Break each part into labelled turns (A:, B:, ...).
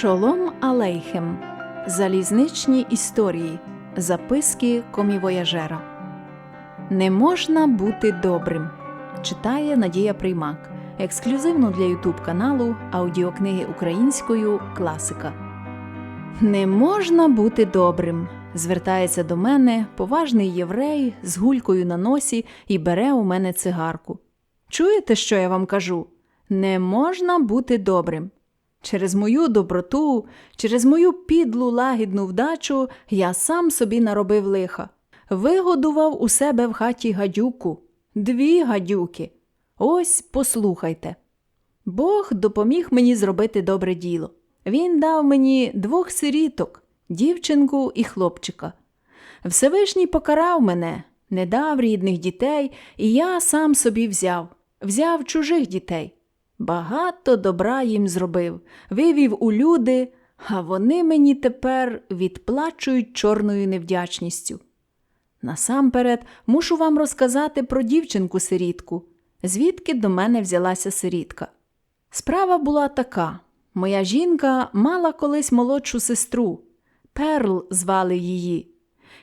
A: Шолом Алейхем. Залізничні історії. Записки комівояжера. Не можна бути добрим. Читає Надія Приймак. Ексклюзивно для Ютуб каналу аудіокниги українською Класика. Не можна бути добрим. Звертається до мене поважний єврей з гулькою на носі і бере у мене цигарку. Чуєте, що я вам кажу? Не можна бути добрим. Через мою доброту, через мою підлу лагідну вдачу я сам собі наробив лиха. Вигодував у себе в хаті гадюку, дві гадюки. Ось послухайте. Бог допоміг мені зробити добре діло. Він дав мені двох сиріток, дівчинку і хлопчика. Всевишній покарав мене, не дав рідних дітей, і я сам собі взяв, взяв чужих дітей. Багато добра їм зробив, вивів у люди, а вони мені тепер відплачують чорною невдячністю. Насамперед мушу вам розказати про дівчинку сирітку, звідки до мене взялася сирітка. Справа була така: моя жінка мала колись молодшу сестру, Перл звали її.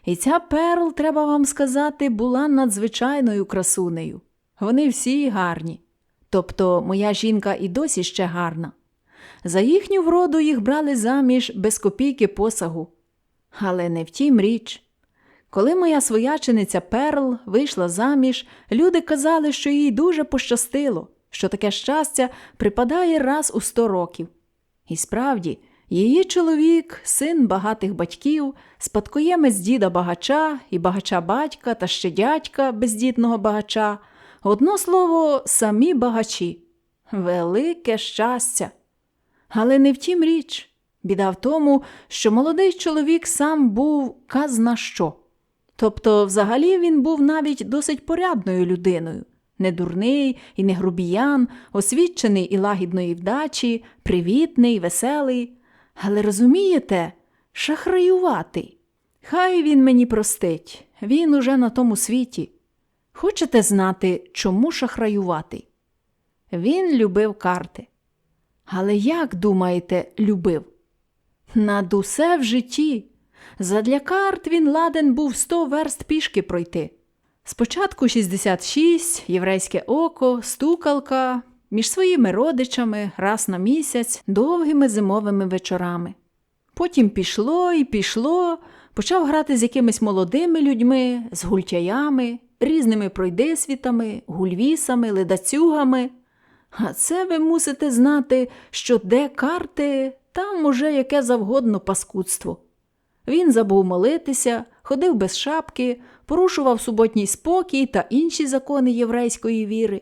A: І ця перл, треба вам сказати, була надзвичайною красунею. Вони всі гарні. Тобто моя жінка і досі ще гарна. За їхню вроду їх брали заміж без копійки посагу. Але не в тім річ. Коли моя своячениця Перл вийшла заміж, люди казали, що їй дуже пощастило, що таке щастя припадає раз у сто років. І справді, її чоловік, син багатих батьків, спадкоємець діда багача і багача батька та ще дядька бездітного багача. Одно слово, самі багачі. Велике щастя. Але не в тім річ. Біда в тому, що молодий чоловік сам був казна що. Тобто, взагалі, він був навіть досить порядною людиною, не дурний і не грубіян, освічений і лагідної вдачі, привітний, веселий. Але розумієте, шахраюватий. Хай він мені простить, він уже на тому світі. Хочете знати, чому шахраювати? Він любив карти. Але як, думаєте, любив? Над усе в житті. Задля карт він ладен був сто верст пішки пройти. Спочатку 66, єврейське око, стукалка, між своїми родичами раз на місяць, довгими зимовими вечорами. Потім пішло і пішло, почав грати з якимись молодими людьми, з гультяями, різними пройдисвітами, гульвісами, ледацюгами. А це ви мусите знати, що де карти, там уже яке завгодно паскудство. Він забув молитися, ходив без шапки, порушував суботній спокій та інші закони єврейської віри.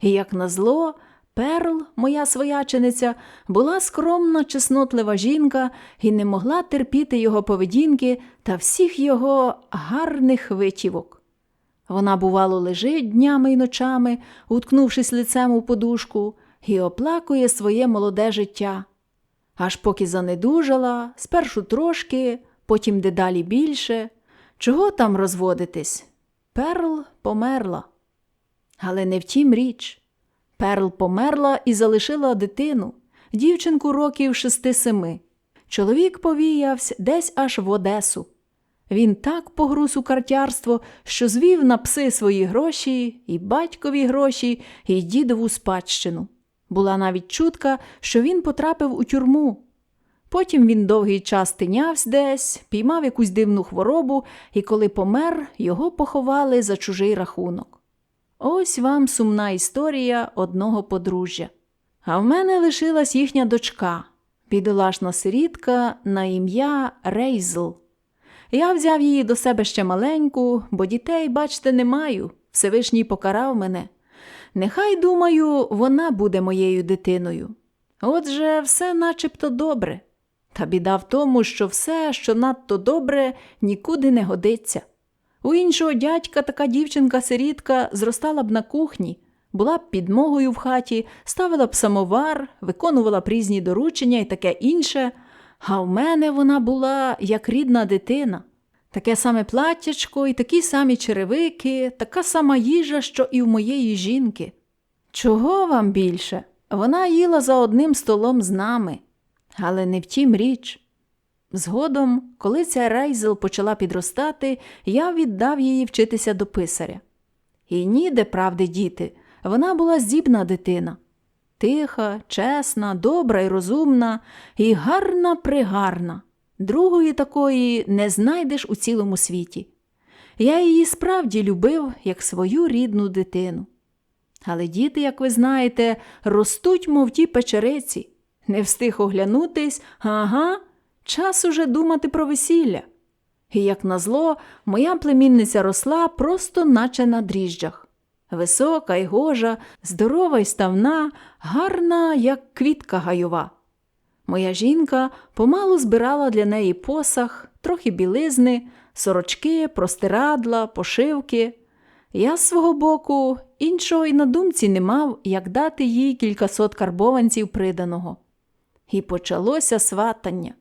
A: І, як назло, Перл, моя своячениця, була скромна, чеснотлива жінка і не могла терпіти його поведінки та всіх його гарних витівок. Вона, бувало, лежить днями й ночами, уткнувшись лицем у подушку, і оплакує своє молоде життя. Аж поки занедужала, спершу трошки, потім дедалі більше. Чого там розводитись? Перл померла. Але не в тім річ. Перл померла і залишила дитину, дівчинку років шести-семи. Чоловік повіявся десь аж в Одесу. Він так погруз у картярство, що звів на пси свої гроші, і батькові гроші, і дідову спадщину. Була навіть чутка, що він потрапив у тюрму. Потім він довгий час тинявсь десь, піймав якусь дивну хворобу, і коли помер, його поховали за чужий рахунок. Ось вам сумна історія одного подружжя. А в мене лишилась їхня дочка, бідолашна сирітка на ім'я Рейзл. Я взяв її до себе ще маленьку, бо дітей, бачте, не маю. Всевишній покарав мене. Нехай, думаю, вона буде моєю дитиною. Отже, все начебто добре. Та біда в тому, що все, що надто добре, нікуди не годиться. У іншого дядька така дівчинка-сирітка зростала б на кухні, була б підмогою в хаті, ставила б самовар, виконувала б різні доручення і таке інше. А в мене вона була як рідна дитина. Таке саме платтячко і такі самі черевики, така сама їжа, що і в моєї жінки. Чого вам більше? Вона їла за одним столом з нами. Але не в тім річ. Згодом, коли ця Рейзел почала підростати, я віддав її вчитися до писаря. І ніде правди діти, вона була здібна дитина. Тиха, чесна, добра і розумна, і гарна пригарна. Другої такої не знайдеш у цілому світі. Я її справді любив як свою рідну дитину. Але діти, як ви знаєте, ростуть, мов ті печериці. Не встиг оглянутись, ага, час уже думати про весілля. І, як назло, моя племінниця росла просто наче на дріжджах. Висока й гожа, здорова й ставна, гарна, як квітка гайова. Моя жінка помалу збирала для неї посах, трохи білизни, сорочки, простирадла, пошивки. Я з свого боку іншого й на думці не мав, як дати їй кількасот карбованців приданого. І почалося сватання.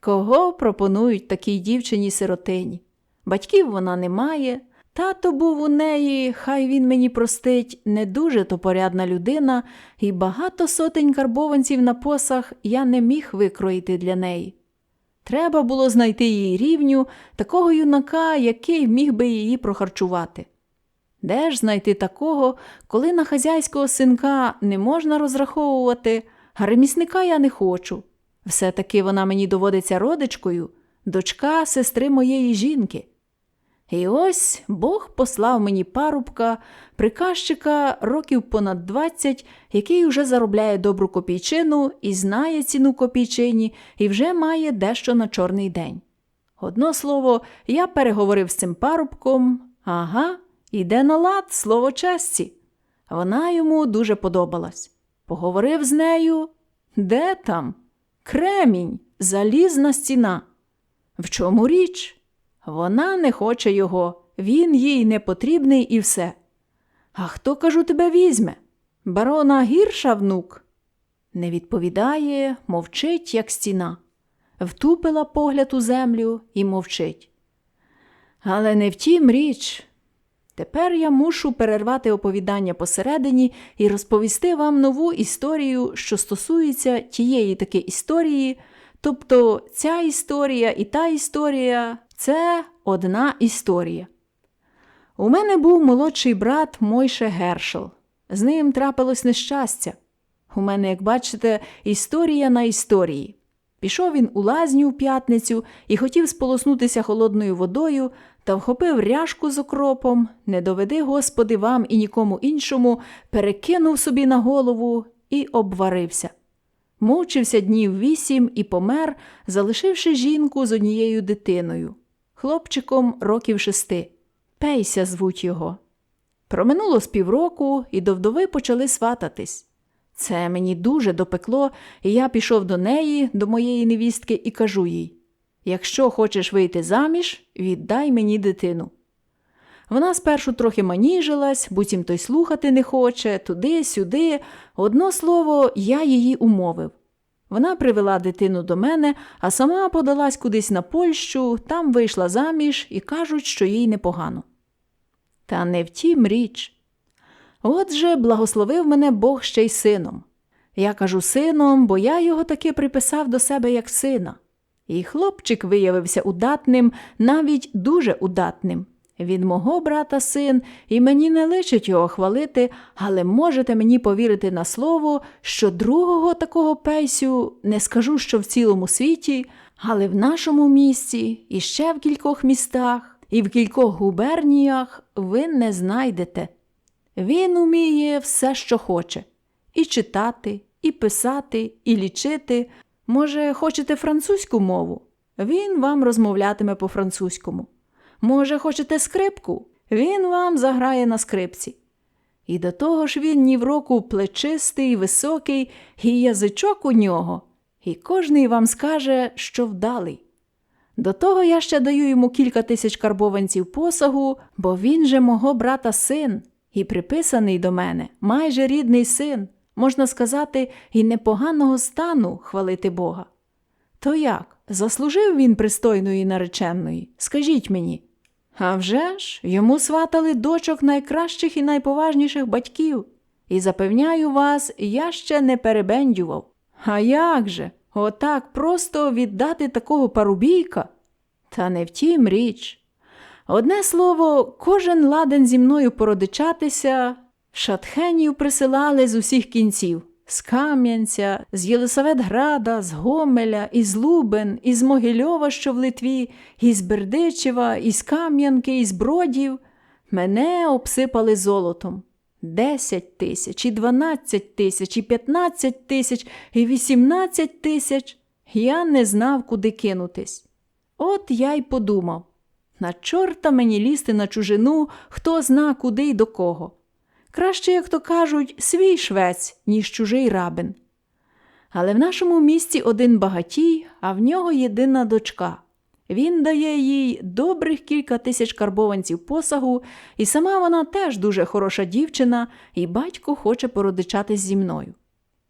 A: Кого пропонують такій дівчині сиротині? Батьків вона не має. Тато був у неї, хай він мені простить, не дуже то порядна людина, і багато сотень карбованців на посах я не міг викроїти для неї. Треба було знайти їй рівню такого юнака, який міг би її прохарчувати. Де ж знайти такого, коли на хазяйського синка не можна розраховувати, а ремісника я не хочу. Все-таки вона мені доводиться родичкою, дочка сестри моєї жінки. І ось Бог послав мені парубка, приказчика років понад 20, який уже заробляє добру копійчину і знає ціну копійчині, і вже має дещо на чорний день. Одно слово, я переговорив з цим парубком, ага, іде на лад слово честі. Вона йому дуже подобалась. Поговорив з нею. Де там? Кремінь, залізна стіна. В чому річ? Вона не хоче його, він їй не потрібний і все. А хто, кажу, тебе візьме? Барона гірша внук? Не відповідає, мовчить, як стіна. Втупила погляд у землю і мовчить. Але не в тім річ. Тепер я мушу перервати оповідання посередині і розповісти вам нову історію, що стосується тієї таки історії, тобто ця історія і та історія це одна історія. У мене був молодший брат Мойше Гершел. З ним трапилось нещастя. У мене, як бачите, історія на історії. Пішов він у лазню в п'ятницю і хотів сполоснутися холодною водою та вхопив ряжку з окропом, не доведи, Господи, вам і нікому іншому, перекинув собі на голову і обварився. Мучився днів вісім і помер, залишивши жінку з однією дитиною, хлопчиком років шести. Пейся звуть його. Проминуло з півроку, і до вдови почали свататись. Це мені дуже допекло, і я пішов до неї, до моєї невістки, і кажу їй якщо хочеш вийти заміж, віддай мені дитину. Вона спершу трохи маніжилась, буцім той слухати не хоче, туди, сюди. Одно слово, я її умовив. Вона привела дитину до мене, а сама подалась кудись на Польщу, там вийшла заміж і кажуть, що їй непогано. Та не в тім річ. Отже, благословив мене Бог ще й сином. Я кажу сином, бо я його таки приписав до себе як сина. І хлопчик виявився удатним, навіть дуже удатним. Він мого брата син, і мені не личить його хвалити, але можете мені повірити на слово, що другого такого пейсю не скажу, що в цілому світі, але в нашому місті, і ще в кількох містах, і в кількох губерніях ви не знайдете. Він уміє все, що хоче і читати, і писати, і лічити. Може, хочете французьку мову? Він вам розмовлятиме по-французькому. Може, хочете скрипку? Він вам заграє на скрипці. І до того ж він ні в року плечистий, високий, і язичок у нього, і кожний вам скаже, що вдалий. До того я ще даю йому кілька тисяч карбованців посагу, бо він же мого брата син, і приписаний до мене, майже рідний син, можна сказати, і непоганого стану хвалити Бога. То як, заслужив він пристойної нареченої? Скажіть мені. А вже ж, йому сватали дочок найкращих і найповажніших батьків. І запевняю вас, я ще не перебендював. А як же? Отак просто віддати такого парубійка? Та не втім річ. Одне слово, кожен ладен зі мною породичатися, шатхенів присилали з усіх кінців з Кам'янця, з Єлисаветграда, з Гомеля, із Лубен, із Могильова, що в Литві, із Бердичева, із Кам'янки, із Бродів. Мене обсипали золотом. Десять тисяч, і дванадцять тисяч, і п'ятнадцять тисяч, і вісімнадцять тисяч. Я не знав, куди кинутись. От я й подумав на чорта мені лізти на чужину, хто зна куди й до кого. Краще, як то кажуть, свій швець, ніж чужий рабин. Але в нашому місті один багатій, а в нього єдина дочка. Він дає їй добрих кілька тисяч карбованців посагу, і сама вона теж дуже хороша дівчина, і батько хоче породичатись зі мною.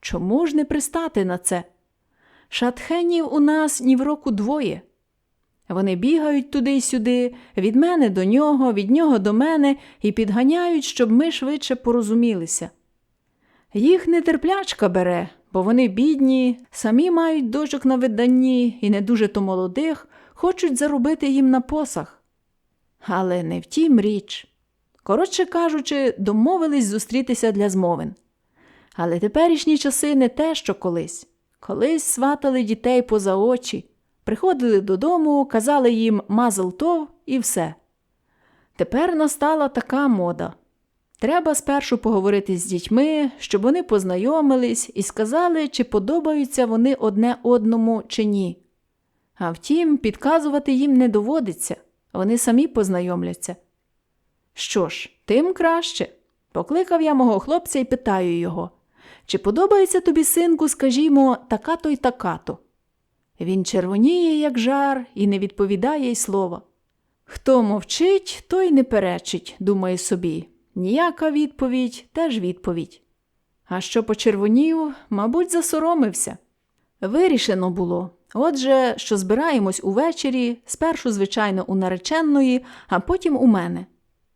A: Чому ж не пристати на це? Шатхенів у нас ні в року двоє. Вони бігають туди й сюди, від мене до нього, від нього до мене і підганяють, щоб ми швидше порозумілися. Їх нетерплячка бере, бо вони бідні, самі мають дочок на виданні і не дуже то молодих, хочуть заробити їм на посах. Але не в тім річ. Коротше кажучи, домовились зустрітися для змовин. Але теперішні часи не те, що колись. Колись сватали дітей поза очі. Приходили додому, казали їм мазл тов і все. Тепер настала така мода. Треба спершу поговорити з дітьми, щоб вони познайомились і сказали, чи подобаються вони одне одному чи ні. А втім, підказувати їм не доводиться, вони самі познайомляться. Що ж, тим краще. Покликав я мого хлопця і питаю його, чи подобається тобі, синку, скажімо, така-то й така-то. Він червоніє, як жар, і не відповідає й слова. Хто мовчить, той не перечить, думає собі. Ніяка відповідь теж відповідь. А що почервонів, мабуть, засоромився. Вирішено було. Отже, що збираємось увечері, спершу, звичайно, у нареченої, а потім у мене.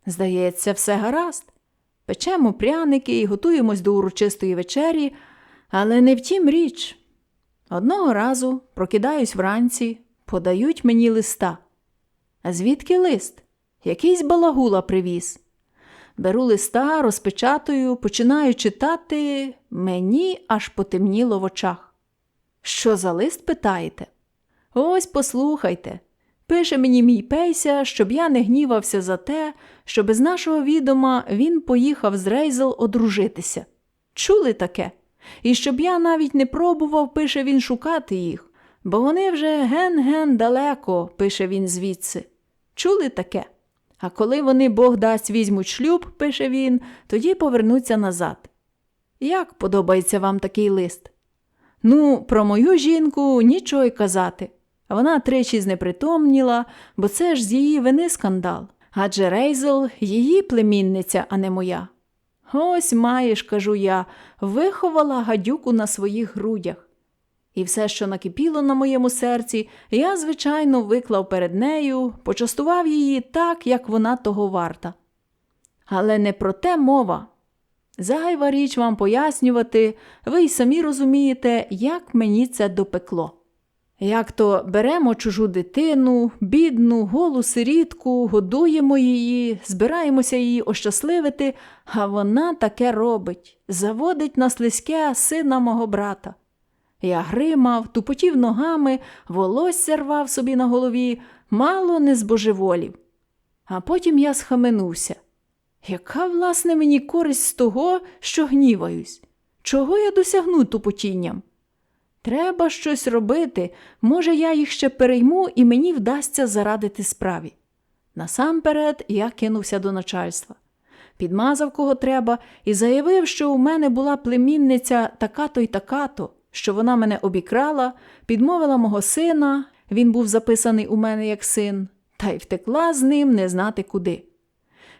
A: Здається, все гаразд. Печемо пряники і готуємось до урочистої вечері, але не втім річ. Одного разу прокидаюсь вранці, подають мені листа. А звідки лист? Якийсь балагула привіз. Беру листа, розпечатую, починаю читати, мені аж потемніло в очах. Що за лист питаєте? Ось послухайте. Пише мені мій пейся, щоб я не гнівався за те, що без нашого відома він поїхав з Рейзел одружитися. Чули таке? І щоб я навіть не пробував, пише він шукати їх, бо вони вже ген-ген далеко, пише він звідси. Чули таке? А коли вони Бог дасть візьмуть шлюб, пише він, тоді повернуться назад. Як подобається вам такий лист? Ну, про мою жінку нічого й казати. Вона тричі знепритомніла, бо це ж з її вини скандал. Адже Рейзел її племінниця, а не моя. Ось маєш, кажу я, виховала гадюку на своїх грудях. І все, що накипіло на моєму серці, я, звичайно, виклав перед нею, почастував її так, як вона того варта. Але не про те мова. Зайва річ вам пояснювати, ви й самі розумієте, як мені це допекло. Як то беремо чужу дитину, бідну, голу сирітку, годуємо її, збираємося її ощасливити, а вона таке робить заводить на слизьке сина мого брата. Я гримав, тупотів ногами, волосся рвав собі на голові, мало не збожеволів. А потім я схаменувся. Яка, власне, мені користь з того, що гніваюсь? Чого я досягну тупотінням? Треба щось робити, може, я їх ще перейму і мені вдасться зарадити справі. Насамперед я кинувся до начальства, підмазав кого треба і заявив, що у мене була племінниця така-то й така-то, що вона мене обікрала, підмовила мого сина, він був записаний у мене як син, та й втекла з ним не знати куди.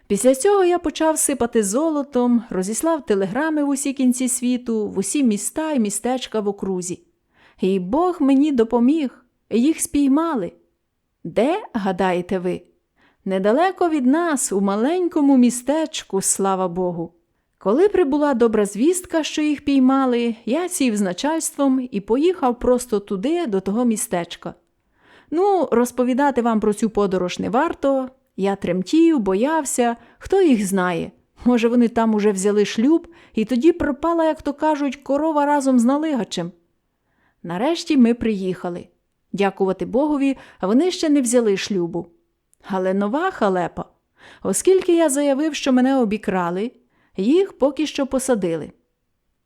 A: Після цього я почав сипати золотом, розіслав телеграми в усі кінці світу, в усі міста і містечка в окрузі. І Бог мені допоміг, їх спіймали. Де, гадаєте ви? Недалеко від нас, у маленькому містечку, слава Богу. Коли прибула добра звістка, що їх піймали, я сів з начальством і поїхав просто туди, до того містечка. Ну, розповідати вам про цю подорож не варто. Я тремтів, боявся, хто їх знає. Може, вони там уже взяли шлюб, і тоді пропала, як то кажуть, корова разом з налигачем. Нарешті ми приїхали. Дякувати Богові, вони ще не взяли шлюбу. Але нова халепа. Оскільки я заявив, що мене обікрали, їх поки що посадили.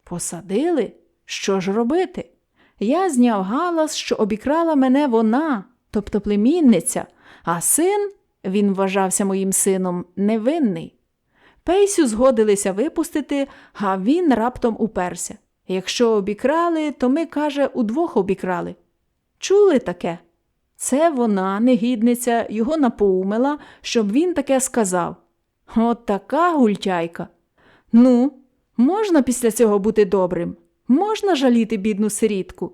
A: Посадили? Що ж робити? Я зняв галас, що обікрала мене вона, тобто племінниця, а син, він вважався моїм сином, невинний. Пейсю згодилися випустити, а він раптом уперся. Якщо обікрали, то ми, каже, удвох обікрали. Чули таке? Це вона, негідниця, його напоумила, щоб він таке сказав. От така гультяйка. Ну, можна після цього бути добрим? Можна жаліти бідну сирітку?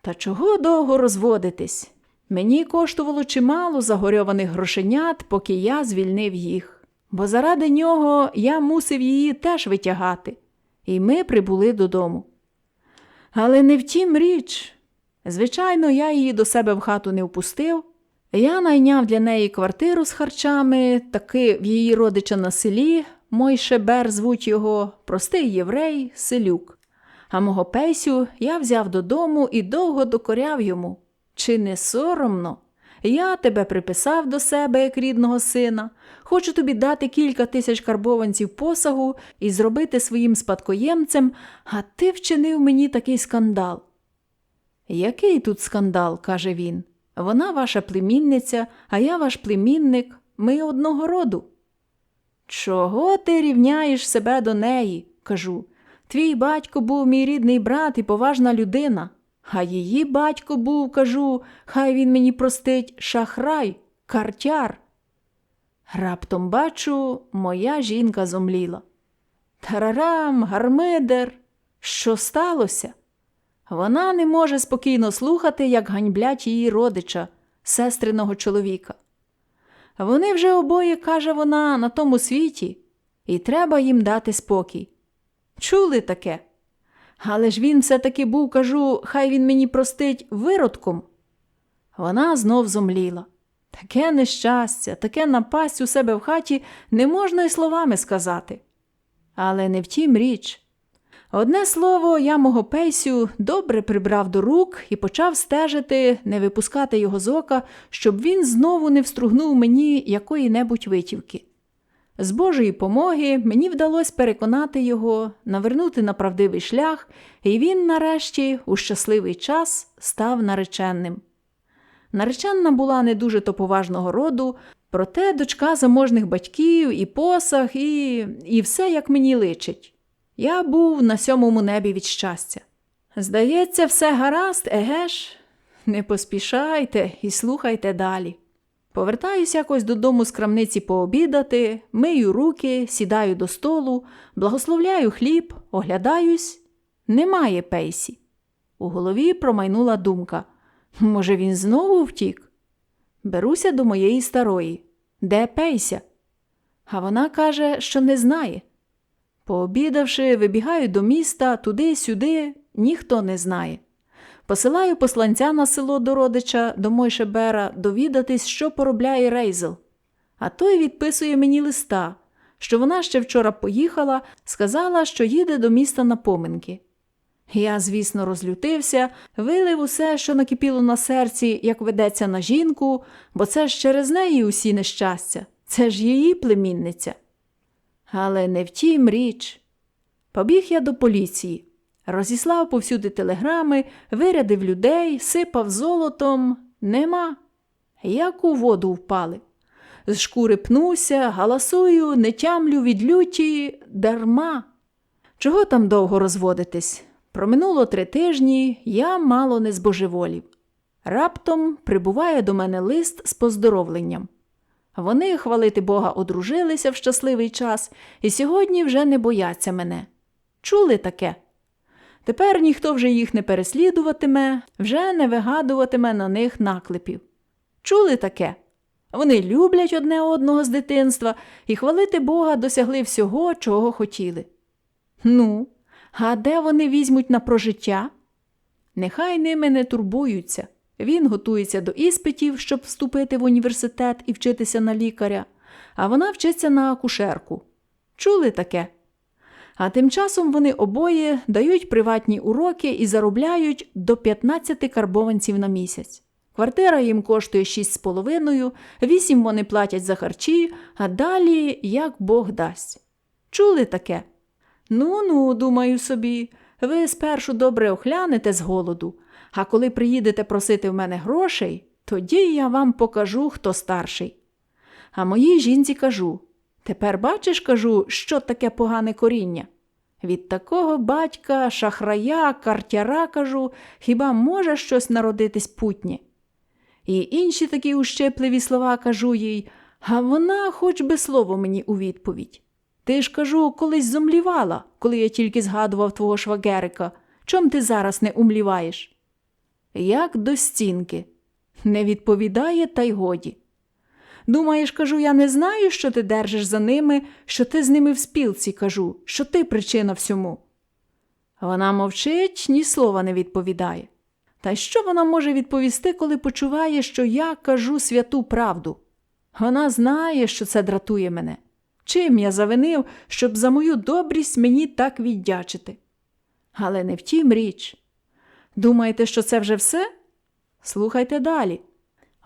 A: Та чого довго розводитись? Мені коштувало чимало загорьованих грошенят, поки я звільнив їх, бо заради нього я мусив її теж витягати, і ми прибули додому. Але не втім річ. Звичайно, я її до себе в хату не впустив. Я найняв для неї квартиру з харчами, таки в її родича на селі, мой шебер звуть його, простий єврей, селюк. А мого песю я взяв додому і довго докоряв йому. Чи не соромно? Я тебе приписав до себе як рідного сина, хочу тобі дати кілька тисяч карбованців посагу і зробити своїм спадкоємцем, а ти вчинив мені такий скандал. Який тут скандал? каже він. Вона ваша племінниця, а я ваш племінник, ми одного роду. Чого ти рівняєш себе до неї? кажу. Твій батько був мій рідний брат і поважна людина, а її батько був, кажу, хай він мені простить шахрай, картяр. Раптом бачу, моя жінка зомліла. Тарарам, гармидер, що сталося? Вона не може спокійно слухати, як ганьблять її родича, сестриного чоловіка. Вони вже обоє, каже вона, на тому світі, і треба їм дати спокій. Чули таке? Але ж він все таки був, кажу, хай він мені простить виродком. Вона знов зомліла. Таке нещастя, таке напасть у себе в хаті не можна й словами сказати. Але не втім річ. Одне слово, я мого пейсю добре прибрав до рук і почав стежити, не випускати його з ока, щоб він знову не встругнув мені якої-небудь витівки. З Божої помоги мені вдалося переконати його, навернути на правдивий шлях, і він, нарешті, у щасливий час став нареченним. Нареченна була не дуже то поважного роду, проте дочка заможних батьків, і посаг, і, і все, як мені личить. Я був на сьомому небі від щастя. Здається, все гаразд, еге ж? Не поспішайте і слухайте далі. Повертаюсь якось додому з крамниці пообідати, мию руки, сідаю до столу, благословляю хліб, оглядаюсь. Немає пейсі. У голові промайнула думка. Може, він знову втік? Беруся до моєї старої. Де пейся? А вона каже, що не знає. Пообідавши, вибігаю до міста, туди-сюди, ніхто не знає. Посилаю посланця на село до родича, до Мойшебера, довідатись, що поробляє Рейзел. А той відписує мені листа, що вона ще вчора поїхала, сказала, що їде до міста на поминки. Я, звісно, розлютився, вилив усе, що накипіло на серці, як ведеться на жінку, бо це ж через неї усі нещастя, це ж її племінниця. Але не втім річ. Побіг я до поліції, розіслав повсюди телеграми, вирядив людей, сипав золотом. Нема. Як у воду впали. З шкури пнуся, галасую, не тямлю від люті, дарма. Чого там довго розводитись? Проминуло три тижні, я мало не збожеволів. Раптом прибуває до мене лист з поздоровленням. Вони, хвалити Бога, одружилися в щасливий час і сьогодні вже не бояться мене. Чули таке? Тепер ніхто вже їх не переслідуватиме, вже не вигадуватиме на них наклепів. Чули таке? Вони люблять одне одного з дитинства і хвалити Бога досягли всього, чого хотіли. Ну, а де вони візьмуть на прожиття? Нехай ними не турбуються. Він готується до іспитів, щоб вступити в університет і вчитися на лікаря, а вона вчиться на акушерку. Чули таке? А тим часом вони обоє дають приватні уроки і заробляють до 15 карбованців на місяць. Квартира їм коштує 6,5, 8 вони платять за харчі, а далі як Бог дасть. Чули таке? Ну ну, думаю собі, ви спершу добре охлянете з голоду, а коли приїдете просити в мене грошей, тоді я вам покажу, хто старший. А моїй жінці кажу тепер бачиш, кажу, що таке погане коріння. Від такого батька, шахрая, картяра, кажу, хіба може щось народитись путнє? І інші такі ущепливі слова кажу їй, а вона хоч би слово мені у відповідь. Ти ж кажу, колись зомлівала, коли я тільки згадував твого швагерика. Чом ти зараз не умліваєш? Як до стінки. Не відповідає, та й годі. Думаєш, кажу, я не знаю, що ти держиш за ними, що ти з ними в спілці, кажу, що ти причина всьому. Вона мовчить, ні слова не відповідає. Та що вона може відповісти, коли почуває, що я кажу святу правду? Вона знає, що це дратує мене. Чим я завинив, щоб за мою добрість мені так віддячити? Але не втім річ. Думаєте, що це вже все? Слухайте далі.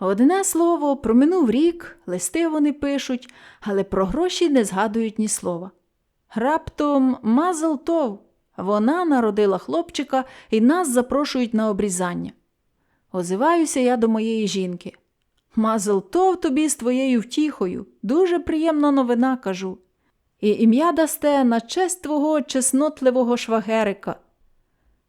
A: Одне слово, проминув рік, листи вони пишуть, але про гроші не згадують ні слова. Раптом Мазалтов. Вона народила хлопчика і нас запрошують на обрізання. Озиваюся я до моєї жінки. Мазелтов тобі з твоєю втіхою. Дуже приємна новина, кажу. І ім'я дасте на честь твого чеснотливого швагерика.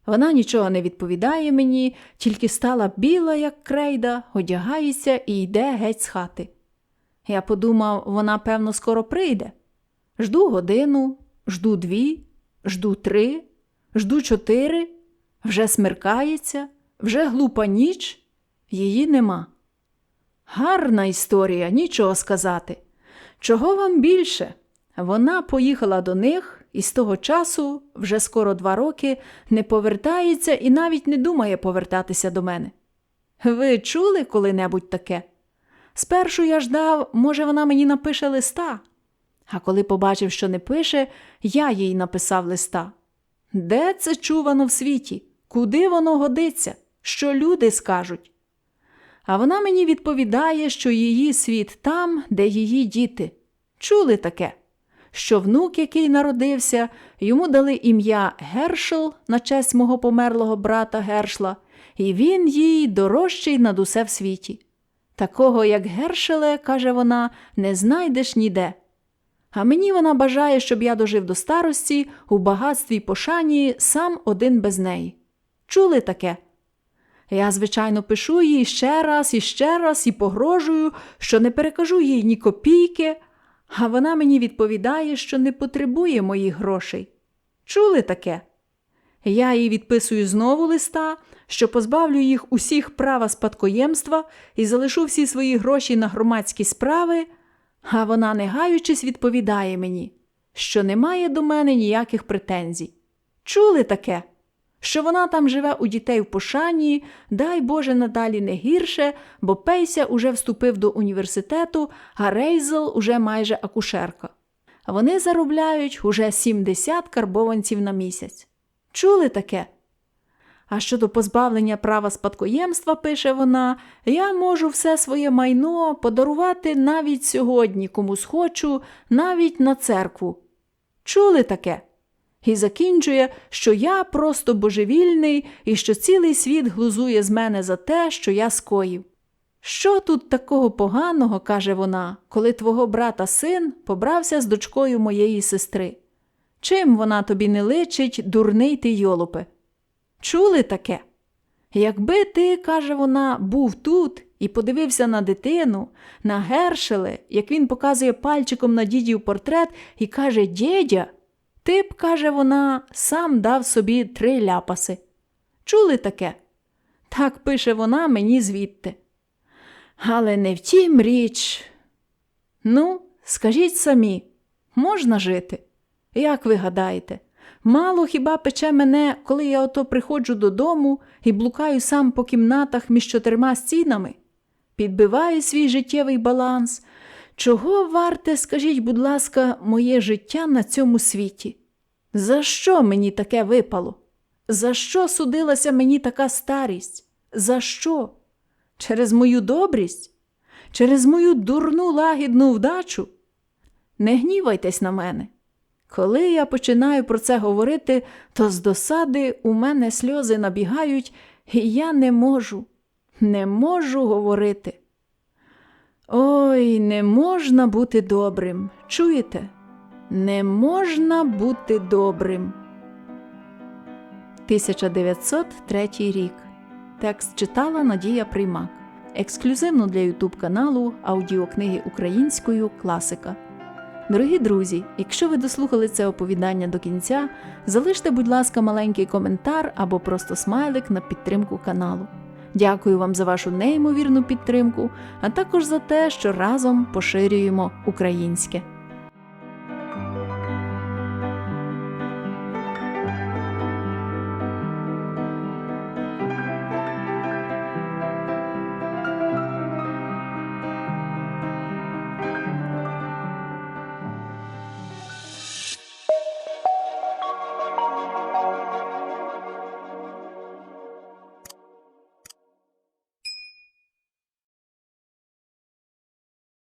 A: Вона нічого не відповідає мені, тільки стала біла, як крейда, одягається і йде геть з хати. Я подумав, вона, певно, скоро прийде. Жду годину, жду дві, жду три, жду чотири, вже смеркається, вже глупа ніч, її нема. Гарна історія, нічого сказати. Чого вам більше? Вона поїхала до них і з того часу, вже скоро два роки, не повертається і навіть не думає повертатися до мене. Ви чули коли-небудь таке? Спершу я ждав, може, вона мені напише листа. А коли побачив, що не пише, я їй написав листа. Де це чувано в світі? Куди воно годиться? Що люди скажуть? А вона мені відповідає, що її світ там, де її діти. Чули таке? Що внук, який народився, йому дали ім'я Гершел на честь мого померлого брата Гершла, і він їй дорожчий над усе в світі. Такого, як Гершеле, каже вона, не знайдеш ніде. А мені вона бажає, щоб я дожив до старості у багатстві пошані сам один без неї. Чули таке? Я, звичайно, пишу їй ще раз і ще раз і погрожую, що не перекажу їй ні копійки, а вона мені відповідає, що не потребує моїх грошей. Чули таке? Я їй відписую знову листа, що позбавлю їх усіх права спадкоємства і залишу всі свої гроші на громадські справи, а вона, не гаючись, відповідає мені, що немає до мене ніяких претензій. Чули таке? Що вона там живе у дітей в пошані, дай Боже надалі не гірше, бо Пейся уже вступив до університету, а Рейзел уже майже акушерка. Вони заробляють уже 70 карбованців на місяць. Чули таке? А щодо позбавлення права спадкоємства, пише вона, я можу все своє майно подарувати навіть сьогодні, кому схочу, навіть на церкву. Чули таке? І закінчує, що я просто божевільний і що цілий світ глузує з мене за те, що я скоїв. Що тут такого поганого, каже вона, коли твого брата син побрався з дочкою моєї сестри? Чим вона тобі не личить, дурний ти йолопе? Чули таке? Якби ти, каже вона, був тут і подивився на дитину, на гершеле, як він показує пальчиком на дідів портрет і каже Дєдя, ти б, каже вона, сам дав собі три ляпаси. Чули таке? Так пише вона мені звідти. Але не в тім річ. Ну, скажіть самі, можна жити? Як ви гадаєте? Мало хіба пече мене, коли я ото приходжу додому і блукаю сам по кімнатах між чотирма стінами? Підбиваю свій життєвий баланс. Чого варте, скажіть, будь ласка, моє життя на цьому світі? За що мені таке випало? За що судилася мені така старість? За що? Через мою добрість? Через мою дурну лагідну вдачу? Не гнівайтесь на мене. Коли я починаю про це говорити, то з досади у мене сльози набігають, і я не можу, не можу говорити. Ой, не можна бути добрим. Чуєте? Не можна бути добрим. 1903 рік. Текст читала Надія Приймак. Ексклюзивно для Ютуб каналу аудіокниги українською Класика. Дорогі друзі, якщо ви дослухали це оповідання до кінця, залиште, будь ласка, маленький коментар або просто смайлик на підтримку каналу. Дякую вам за вашу неймовірну підтримку, а також за те, що разом поширюємо українське.